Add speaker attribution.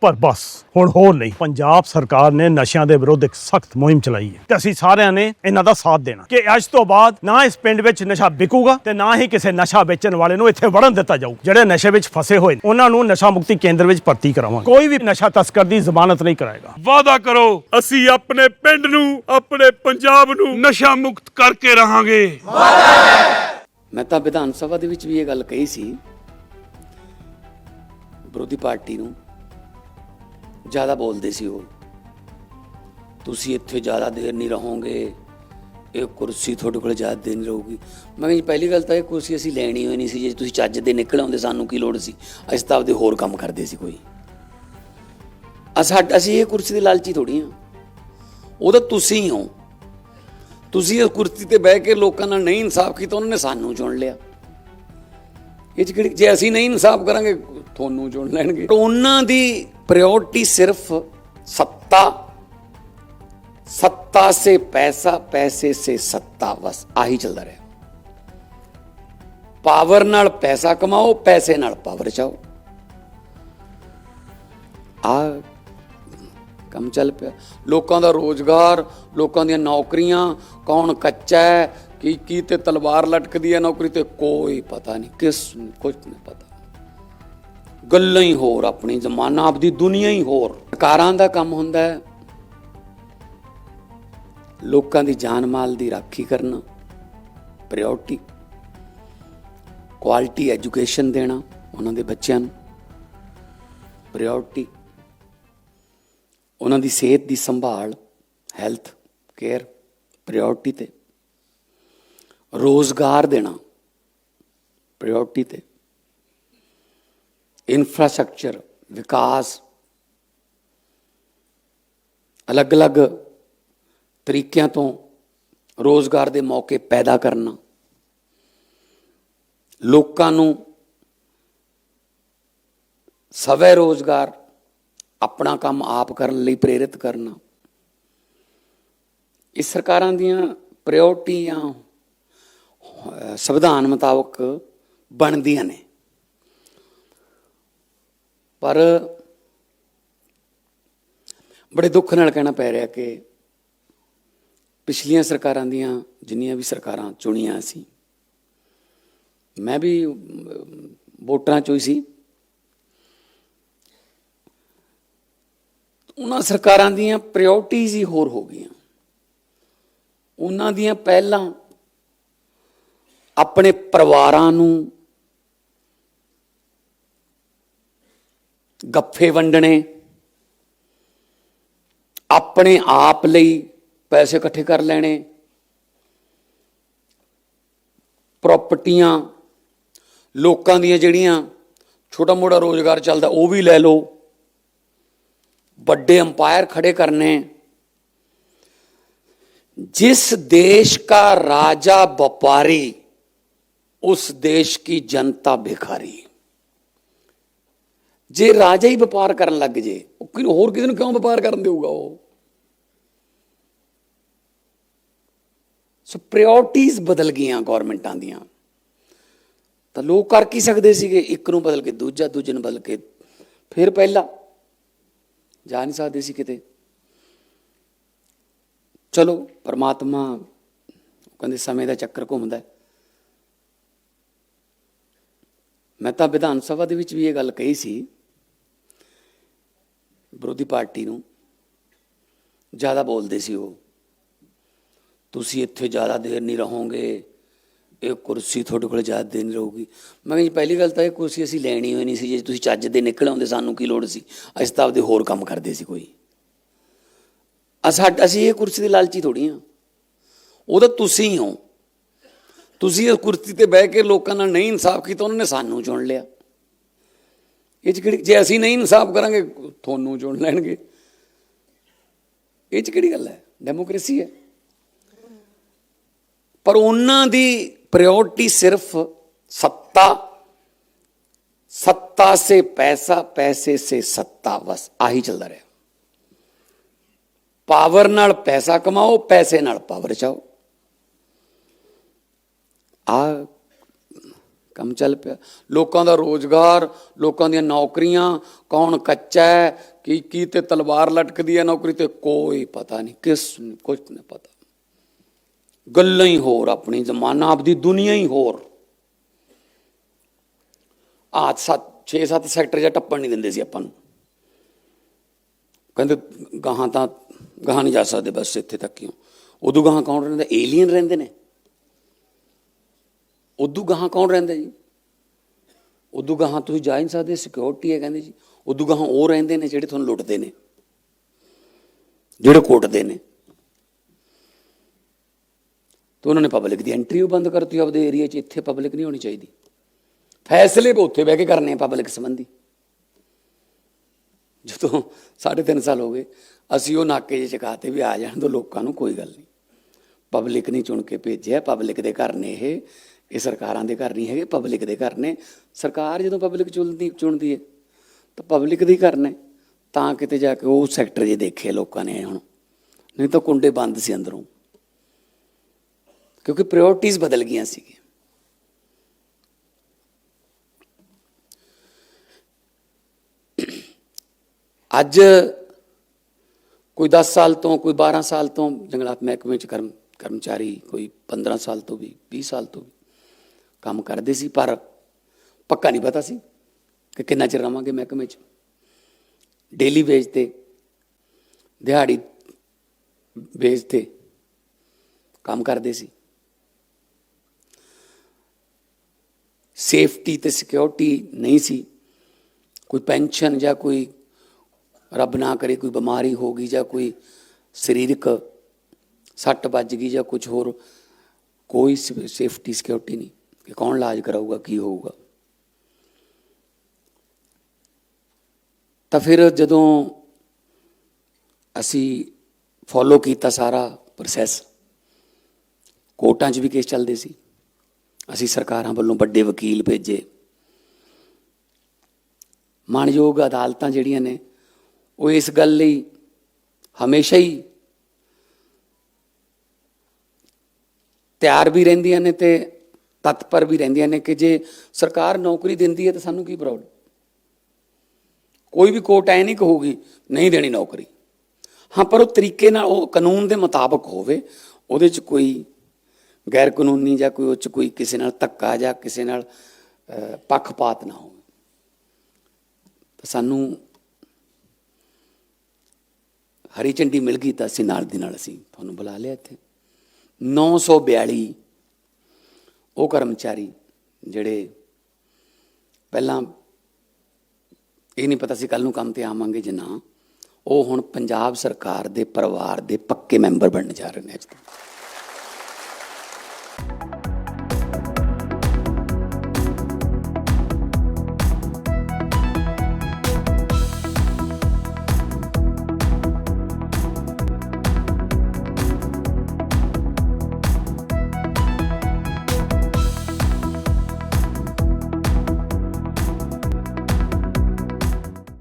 Speaker 1: ਪਰ ਬਸ ਹੁਣ ਹੋਰ ਨਹੀਂ। ਪੰਜਾਬ ਸਰਕਾਰ ਨੇ ਨਸ਼ਿਆਂ ਦੇ ਵਿਰੁੱਧ ਇੱਕ ਸਖਤ ਮੁਹਿੰਮ ਚਲਾਈ ਹੈ ਤੇ ਅਸੀਂ ਸਾਰਿਆਂ ਨੇ ਇਹਨਾਂ ਦਾ ਸਾਥ ਦੇਣਾ। ਕਿ ਅੱਜ ਤੋਂ ਬਾਅਦ ਨਾ ਇਸ ਪਿੰਡ ਵਿੱਚ ਨਸ਼ਾ ਵਿਕੂਗਾ ਤੇ ਨਾ ਹੀ ਕਿਸੇ ਨਸ਼ਾ ਵੇਚਣ ਵਾਲੇ ਨੂੰ ਇੱਥੇ ਵੜਨ ਦਿੱਤਾ ਜਾਊ ਜਿਹੜੇ ਨਸ਼ੇ ਵਿੱਚ ਫਸੇ ਹੋਏ ਨੇ। ਉਹਨਾਂ ਨੂੰ ਨਸ਼ਾ ਮੁਕਤੀ ਕੇਂਦਰ ਵਿੱਚ ਭਰਤੀ ਕਰਾਵਾਂਗੇ। ਕੋਈ ਵੀ ਨਸ਼ਾ ਤਸਕਰ ਦੀ ਜ਼ਮਾਨਤ ਨਹੀਂ ਕਰਾਏਗਾ।
Speaker 2: ਵਾਅਦਾ ਕਰੋ ਅਸੀਂ ਆਪਣੇ ਪਿੰਡ ਨੂੰ ਆਪਣੇ ਪੰਜਾਬ ਨੂੰ ਨਸ਼ਾ ਮੁਕਤ ਕਰਕੇ ਰਹਾਂਗੇ।
Speaker 3: ਮੈਂ ਤਾਂ ਵਿਧਾਨ ਸਭਾ ਦੇ ਵਿੱਚ ਵੀ ਇਹ ਗੱਲ ਕਹੀ ਸੀ ਵਿਰੋਧੀ ਪਾਰਟੀ ਨੂੰ ਜ਼ਿਆਦਾ ਬੋਲਦੇ ਸੀ ਉਹ। ਤੁਸੀਂ ਇੱਥੇ ਜ਼ਿਆਦਾ ਦੇਰ ਨਹੀਂ ਰਹੋਗੇ, ਇਹ ਕੁਰਸੀ ਤੁਹਾਡੇ ਕੋਲ ਜ਼ਿਆਦਾ ਦੇਰ ਨਹੀਂ ਰਹੂਗੀ। ਮੈਂ ਕਿਹਾ ਜੀ, ਪਹਿਲੀ ਗੱਲ ਤਾਂ ਇਹ ਕੁਰਸੀ ਅਸੀਂ ਲੈਣੀ ਹੋਈ ਨਹੀਂ ਸੀ, ਜੇ ਤੁਸੀਂ ਚੱਜ ਦੇ ਨਿਕਲ ਆਉਂਦੇ, ਸਾਨੂੰ ਕੀ ਲੋੜ ਸੀ? ਅਸੀਂ ਤਾਂ ਆਪਦੇ ਹੋਰ ਕੰਮ ਕਰਦੇ ਸੀ ਕੋਈ। ਅਸਾਂ ਅਸੀਂ ਇਹ ਕੁਰਸੀ ਦੇ ਲਾਲਚੀ ਥੋੜੀ ਹਾਂ। ਉਹ ਤਾਂ ਤੁਸੀਂ ਹੋ। ਤੁਸੀਂ ਇਸ ਕੁਰਸੀ ਤੇ ਬਹਿ ਕੇ ਲੋਕਾਂ ਨਾਲ ਨਹੀਂ ਇਨਸਾਫ ਕੀਤਾ, ਉਹਨਾਂ ਨੇ ਸਾਨੂੰ ਚੁਣ ਲਿਆ। ਇਹ 'ਚ ਕਿਹੜੀ, ਜੇ ਅਸੀਂ ਨਹੀਂ ਇਨਸਾਫ ਕਰਾਂਗੇ, ਤੁਹਾਨੂੰ ਚੁਣ ਲੈਣਗੇ। ਉਹਨਾਂ ਦੀ ਪ੍ਰਾਇੋਰਟੀ ਸਿਰਫ ਸੱਤਾ ਸੱਤਾ ਸੇ ਪੈਸਾ ਪੈਸੇ ਸੇ ਸੱਤਾ ਬਸ ਆਹੀ ਚੱਲਦਾ ਰਿਹਾ ਪਾਵਰ ਨਾਲ ਪੈਸਾ ਕਮਾਓ ਪੈਸੇ ਨਾਲ ਪਾਵਰ ਚਾਓ ਆ ਕੰਮ ਚੱਲ ਪਿਆ ਲੋਕਾਂ ਦਾ ਰੋਜ਼ਗਾਰ ਲੋਕਾਂ ਦੀਆਂ ਨੌਕਰੀਆਂ ਕੌਣ ਕੱਚਾ ਹੈ ਕੀ ਕੀ ਤੇ ਤਲਵਾਰ ਲਟਕਦੀ ਹੈ ਨੌਕਰੀ ਤੇ ਕੋਈ ਪਤਾ ਨਹੀਂ ਕਿਸ ਨੂੰ ਕੁਝ ਨਹੀਂ ਪਤਾ ਗੱਲਾਂ ਹੀ ਹੋਰ, ਆਪਣੀ ਜ਼ਮਾਨਾ, ਆਪਦੀ ਦੁਨੀਆ ਹੀ ਹੋਰ। ਸਰਕਾਰਾਂ ਦਾ ਕੰਮ ਹੁੰਦਾ ਹੈ। ਲੋਕਾਂ ਦੀ ਜਾਨ ਮਾਲ ਦੀ ਰਾਖੀ ਕਰਨਾ ਪ੍ਰਾਇੋਰਟੀ ਕੁਆਲਿਟੀ ਐਜੂਕੇਸ਼ਨ ਦੇਣਾ ਉਹਨਾਂ ਦੇ ਬੱਚਿਆਂ ਨੂੰ। ਪ੍ਰਾਇੋਰਟੀ ਉਹਨਾਂ ਦੀ ਸਿਹਤ ਦੀ ਸੰਭਾਲ, ਹੈਲਥ, ਕੇਅਰ ਪ੍ਰਾਇੋਰਟੀ ਤੇ। ਰੋਜ਼ਗਾਰ ਦੇਣਾ ਪ੍ਰਾਇੋਰਟੀ ਤੇ। ਇਨਫਰਾਸਟ੍ਰਕਚਰ ਵਿਕਾਸ ਅਲੱਗ-ਅਲੱਗ ਤਰੀਕਿਆਂ ਤੋਂ ਰੋਜ਼ਗਾਰ ਦੇ ਮੌਕੇ ਪੈਦਾ ਕਰਨਾ ਲੋਕਾਂ ਨੂੰ ਸਵੈ ਰੋਜ਼ਗਾਰ ਆਪਣਾ ਕੰਮ ਆਪ ਕਰਨ ਲਈ ਪ੍ਰੇਰਿਤ ਕਰਨਾ ਇਸ ਸਰਕਾਰਾਂ ਦੀਆਂ ਪ੍ਰਾਇੋਰਟੀਆਂ ਅਹ, ਸੰਵਿਧਾਨ ਮੁਤਾਬਕ ਬਣਦੀਆਂ ਨੇ। ਪਰ ਬੜੇ ਦੁੱਖ ਨਾਲ ਕਹਿਣਾ ਪੈ ਰਿਹਾ ਕਿ ਪਿਛਲੀਆਂ ਸਰਕਾਰਾਂ ਦੀਆਂ ਜਿੰਨੀਆਂ ਵੀ ਸਰਕਾਰਾਂ ਚੁਣੀਆਂ ਸੀ, ਮੈਂ ਵੀ ਵੋਟਰਾਂ ਚੋਂ ਹੀ ਸੀ। ਉਹਨਾਂ ਸਰਕਾਰਾਂ ਦੀਆਂ ਪ੍ਰਾਇੋਰਟੀਜ਼ ਹੀ ਹੋਰ ਹੋ ਗਈਆਂ। ਉਹਨਾਂ ਦੀਆਂ ਪਹਿਲਾਂ ਆਪਣੇ ਪਰਿਵਾਰਾਂ ਨੂੰ ਗੱਫੇ ਵੰਡਣੇ ਆਪਣੇ ਆਪ ਲਈ ਪੈਸੇ ਇਕੱਠੇ ਕਰ ਲੈਣੇ ਪ੍ਰਾਪਰਟੀਆਂ ਲੋਕਾਂ ਦੀਆਂ ਜਿਹੜੀਆਂ ਛੋਟਾ ਮੋਟਾ ਰੋਜ਼ਗਾਰ ਚੱਲਦਾ ਉਹ ਵੀ ਲੈ ਲਓ ਵੱਡੇ ਅੰਪਾਇਰ ਖੜੇ ਕਰਨੇ जिस देश का राजा व्यापारी उस देश की जनता भिखारी ਜੇ ਰਾਜਾ ਹੀ ਵਪਾਰ ਕਰਨ ਲੱਗ ਜੇ, ਉਹ ਕਿਹਨੂੰ ਹੋਰ ਕਿਸੇ ਨੂੰ ਕਿਉਂ ਵਪਾਰ ਕਰਨ ਦੇਊਗਾ ਉਹ? ਸੋ ਪ੍ਰਾਇੋਰਟੀਜ਼ ਬਦਲ ਗਈਆਂ ਗਵਰਨਮੈਂਟਾਂ ਦੀਆਂ। ਤਾਂ ਲੋਕ ਕਰ ਕੀ ਸਕਦੇ ਸੀਗੇ? ਇੱਕ ਨੂੰ ਬਦਲ ਕੇ ਦੂਜਾ, ਦੂਜੇ ਨੂੰ ਬਦਲ ਕੇ ਫਿਰ ਪਹਿਲਾ। ਜਾ ਨਹੀਂ ਸਕਦੇ ਸੀ ਕਿਤੇ। ਚਲੋ, ਪਰਮਾਤਮਾ ਉਹ ਕਹਿੰਦੇ ਸਮੇਂ ਦਾ ਚੱਕਰ ਘੁੰਮਦਾ ਮੈਂ ਤਾਂ ਵਿਧਾਨ ਸਭਾ ਦੇ ਵਿੱਚ ਵੀ ਇਹ ਗੱਲ ਕਹੀ ਸੀ ਵਿਰੋਧੀ ਪਾਰਟੀ ਨੂੰ ਜ਼ਿਆਦਾ ਬੋਲਦੇ ਸੀ ਉਹ। ਤੁਸੀਂ ਇੱਥੇ ਜ਼ਿਆਦਾ ਦੇਰ ਨਹੀਂ ਰਹੋਗੇ, ਇਹ ਕੁਰਸੀ ਤੁਹਾਡੇ ਕੋਲ ਜ਼ਿਆਦਾ ਦੇਰ ਨਹੀਂ ਰਹੂਗੀ। ਮੈਂ ਕਿਹਾ ਜੀ, ਪਹਿਲੀ ਗੱਲ ਤਾਂ ਇਹ ਕੁਰਸੀ ਅਸੀਂ ਲੈਣੀ ਹੋਈ ਨਹੀਂ ਸੀ, ਜੇ ਤੁਸੀਂ ਚੱਜ ਦੇ ਨਿਕਲ ਆਉਂਦੇ, ਸਾਨੂੰ ਕੀ ਲੋੜ ਸੀ? ਅਸੀਂ ਤਾਂ ਆਪਦੇ ਹੋਰ ਕੰਮ ਕਰਦੇ ਸੀ ਕੋਈ। ਅਸੀਂ ਇਹ ਕੁਰਸੀ ਦੇ ਲਾਲਚੀ ਥੋੜੀ ਹਾਂ। ਉਹ ਤਾਂ ਤੁਸੀਂ ਹੋ। ਤੁਸੀਂ ਇਸ ਕੁਰਸੀ ਤੇ ਬਹਿ ਕੇ ਲੋਕਾਂ ਨਾਲ ਨਹੀਂ ਇਨਸਾਫ ਕੀਤਾ, ਉਹਨਾਂ ਨੇ ਸਾਨੂੰ ਚੁਣ ਲਿਆ। ਇਹ 'ਚ ਕਿਹੜੀ ਜੇ ਅਸੀਂ ਨਹੀਂ ਇਨਸਾਫ ਕਰਾਂਗੇ, ਤੁਹਾਨੂੰ ਚੁਣ ਲੈਣਗੇ। ਇਹ 'ਚ ਕਿਹੜੀ ਗੱਲ ਹੈ? ਡੈਮੋਕ੍ਰੇਸੀ ਹੈ। ਪਰ ਉਹਨਾਂ ਦੀ ਪ੍ਰਾਇੋਰਟੀ ਸਿਰਫ ਸੱਤਾ। ਸੱਤਾ ਸੇ ਪੈਸਾ, ਪੈਸੇ ਸੇ ਸੱਤਾ, ਬਸ ਆਹੀ ਚੱਲਦਾ ਰਿਹਾ। ਪਾਵਰ ਨਾਲ ਪੈਸਾ ਕਮਾਓ, ਪੈਸੇ ਨਾਲ ਪਾਵਰ ਚਾਓ। ਆ ਕੰਮ ਚੱਲ ਪਿਆ। ਲੋਕਾਂ ਦਾ ਰੋਜ਼ਗਾਰ, ਲੋਕਾਂ ਦੀਆਂ ਨੌਕਰੀਆਂ, ਕੌਣ ਕੱਚਾ ਹੈ, ਕੀ ਕੀ ਤੇ ਤਲਵਾਰ ਲਟਕਦੀ ਹੈ ਨੌਕਰੀ ਤੇ ਕੋਈ ਪਤਾ ਨਹੀਂ, ਕਿਸ ਨੂੰ ਕੁਝ ਨਹੀਂ ਪਤਾ। ਗੱਲਾਂ ਹੀ ਹੋਰ ਆਪਣੀ ਜ਼ਮਾਨਾ, ਆਪਦੀ ਦੁਨੀਆ ਹੀ ਹੋਰ। ਆਹ ਸੱਤ 6-7 ਸੈਕਟਰ ਜਾਂ ਟੱਪਣ ਨਹੀਂ ਦਿੰਦੇ ਸੀ ਆਪਾਂ ਨੂੰ। ਕਹਿੰਦੇ ਗਾਹਾਂ ਤਾਂ ਗਾਹਾਂ ਨਹੀਂ ਜਾ ਸਕਦੇ ਬਸ ਇੱਥੇ ਤੱਕ ਹੀ। ਉਦੋਂ ਗਾਹਾਂ ਕੌਣ ਰਹਿੰਦਾ? ਏਲੀਅਨ ਰਹਿੰਦੇ ਨੇ। ਉਦੋਂ ਗਾਹਾਂ ਕੌਣ ਰਹਿੰਦਾ ਜੀ? ਉਦੋਂ ਗਾਹਾਂ ਤੁਸੀਂ ਜਾ ਨਹੀਂ ਸਕਦੇ ਸਿਕਿਉਰਿਟੀ ਹੈ ਕਹਿੰਦੇ ਜੀ। ਉਦੋਂ ਗਾਹਾਂ ਉਹ ਰਹਿੰਦੇ ਨੇ ਜਿਹੜੇ ਤੁਹਾਨੂੰ ਲੁੱਟਦੇ ਨੇ, ਜਿਹੜੇ ਕੁੱਟਦੇ ਨੇ। ਤੇ ਉਹਨਾਂ ਨੇ ਪਬਲਿਕ ਦੀ ਐਂਟਰੀ ਉਹ ਬੰਦ ਕਰਤੀ ਆਪਦੇ ਏਰੀਆ 'ਚ, ਇੱਥੇ ਪਬਲਿਕ ਨਹੀਂ ਹੋਣੀ ਚਾਹੀਦੀ। ਫੈਸਲੇ ਵੀ ਉੱਥੇ ਬਹਿ ਕੇ ਕਰਨੇ ਆ ਪਬਲਿਕ ਸੰਬੰਧੀ। ਜਦੋਂ ਸਾਢੇ ਤਿੰਨ ਸਾਲ ਹੋ ਗਏ, ਅਸੀਂ ਉਹ ਨਾਕੇ ਜਿਹੇ ਚਕਾਤੇ ਵੀ ਆ ਜਾਣ ਦੋ, ਲੋਕਾਂ ਨੂੰ ਕੋਈ ਗੱਲ ਨਹੀਂ। ਪਬਲਿਕ ਨਹੀਂ ਚੁਣ ਕੇ ਭੇਜਿਆ ਪਬਲਿਕ ਦੇ ਘਰ ਨੇ ਇਹ। ਇਹ ਸਰਕਾਰਾਂ ਦੇ ਘਰ ਨਹੀਂ ਹੈਗੇ ਪਬਲਿਕ ਦੇ ਘਰ ਨੇ। ਸਰਕਾਰ ਜਦੋਂ ਪਬਲਿਕ ਚੁਣਦੀ ਚੁਣਦੀ ਹੈ, ਤਾਂ ਪਬਲਿਕ ਦੇ ਘਰ ਨੇ। ਤਾਂ ਕਿਤੇ ਜਾ ਕੇ ਉਹ ਸੈਕਟਰ ਜੇ ਦੇਖੇ ਲੋਕਾਂ ਨੇ ਹੁਣ। ਨਹੀਂ ਤਾਂ ਕੁੰਡੇ ਬੰਦ ਸੀ ਅੰਦਰੋਂ। ਕਿਉਂਕਿ ਪ੍ਰਾਇੋਰਟੀਜ਼ ਬਦਲ ਗਈਆਂ ਸੀਗੀਆਂ। ਅੱਜ ਕੋਈ 10 ਸਾਲ ਤੋਂ, ਕੋਈ 12 ਸਾਲ ਤੋਂ ਜੰਗਲਾਤ ਮਹਿਕਮੇ ਚ ਕਰਮ ਕਰਮਚਾਰੀ ਕੋਈ 15 ਸਾਲ ਤੋਂ ਵੀ 20 ਸਾਲ ਤੋਂ ਵੀ। ਕੰਮ ਕਰਦੇ ਸੀ, ਪਰ ਪੱਕਾ ਨਹੀਂ ਪਤਾ ਸੀ ਕਿ ਕਿੰਨਾ ਚਿਰ ਰਵਾਂਗੇ ਮਹਿਕਮੇ ਚ। ਡੇਲੀ ਵੇਜ ਤੇ, ਦਿਹਾੜੀ ਵੇਜ ਤੇ ਕੰਮ ਕਰਦੇ ਸੀ। ਸੇਫਟੀ ਤੇ ਸਿਕਿਉਰਿਟੀ ਨਹੀਂ ਸੀ। ਕੋਈ ਪੈਨਸ਼ਨ ਜਾਂ ਕੋਈ ਰੱਬ ਨਾ ਕਰੇ, ਕੋਈ ਬਿਮਾਰੀ ਹੋ ਗਈ ਜਾਂ ਕੋਈ ਸਰੀਰਕ ਸੱਟ ਵੱਜ ਗਈ ਜਾਂ ਕੁਝ ਹੋਰ, ਕੋਈ ਸੇਫਟੀ ਸਿਕਿਉਰਿਟੀ ਨਹੀਂ। ਕਿ ਕੌਣ ਇਲਾਜ ਕਰਾਊਗਾ, ਕੀ ਹੋਊਗਾ। ਤਾਂ ਫਿਰ ਜਦੋਂ ਅਸੀਂ ਫੋਲੋ ਕੀਤਾ ਸਾਰਾ ਪ੍ਰੋਸੈਸ ਕੋਰਟਾਂ 'ਚ ਵੀ ਕੇਸ ਚੱਲਦੇ ਸੀ। ਅਸੀਂ ਸਰਕਾਰਾਂ ਵੱਲੋਂ ਵੱਡੇ ਵਕੀਲ ਭੇਜੇ। ਮਾਣਯੋਗ ਅਦਾਲਤਾਂ ਜਿਹੜੀਆਂ ਨੇ, ਉਹ ਇਸ ਗੱਲ ਲਈ ਹਮੇਸ਼ਾ ਹੀ ਤਿਆਰ ਵੀ ਰਹਿੰਦੀਆਂ ਨੇ ਤੇ ਤਤਪਰ ਵੀ ਰਹਿੰਦੀਆਂ ਨੇ ਕਿ ਜੇ ਸਰਕਾਰ ਨੌਕਰੀ ਦਿੰਦੀ ਹੈ ਤਾਂ ਸਾਨੂੰ ਕੀ ਪ੍ਰੋਬਲਮ ਕੋਈ ਵੀ ਕੋਰਟ ਐ ਨਹੀਂ ਕਹੂਗੀ, ਨਹੀਂ ਦੇਣੀ ਨੌਕਰੀ। ਹਾਂ, ਪਰ ਉਹ ਤਰੀਕੇ ਨਾਲ ਉਹ ਕਾਨੂੰਨ ਦੇ ਮੁਤਾਬਕ ਹੋਵੇ, ਉਹਦੇ 'ਚ ਕੋਈ ਗੈਰ ਕਾਨੂੰਨੀ ਜਾਂ ਕੋਈ ਉਹ 'ਚ ਕੋਈ ਕਿਸੇ ਨਾਲ ਧੱਕਾ ਜਾਂ ਕਿਸੇ ਨਾਲ ਪੱਖਪਾਤ ਨਾ ਹੋਵੇ। ਤਾਂ ਸਾਨੂੰ ਹਰੀ ਝੰਡੀ ਮਿਲ ਗਈ ਤਾਂ ਅਸੀਂ ਨਾਲ ਦੀ ਨਾਲ ਅਸੀਂ ਤੁਹਾਨੂੰ ਬੁਲਾ ਲਿਆ ਇੱਥੇ। 942 ਉਹ ਕਰਮਚਾਰੀ ਜਿਹੜੇ ਪਹਿਲਾਂ ਇਹ ਨਹੀਂ ਪਤਾ ਸੀ ਕੱਲ ਨੂੰ ਕੰਮ ਤੇ ਆਵਾਂਗੇ ਜਾਂ ਨਾ, ਉਹ ਹੁਣ ਪੰਜਾਬ ਸਰਕਾਰ ਦੇ ਪਰਿਵਾਰ ਦੇ ਪੱਕੇ ਮੈਂਬਰ ਬਣਨ ਜਾ ਰਹੇ ਨੇ ਅੱਜ ਤੋਂ।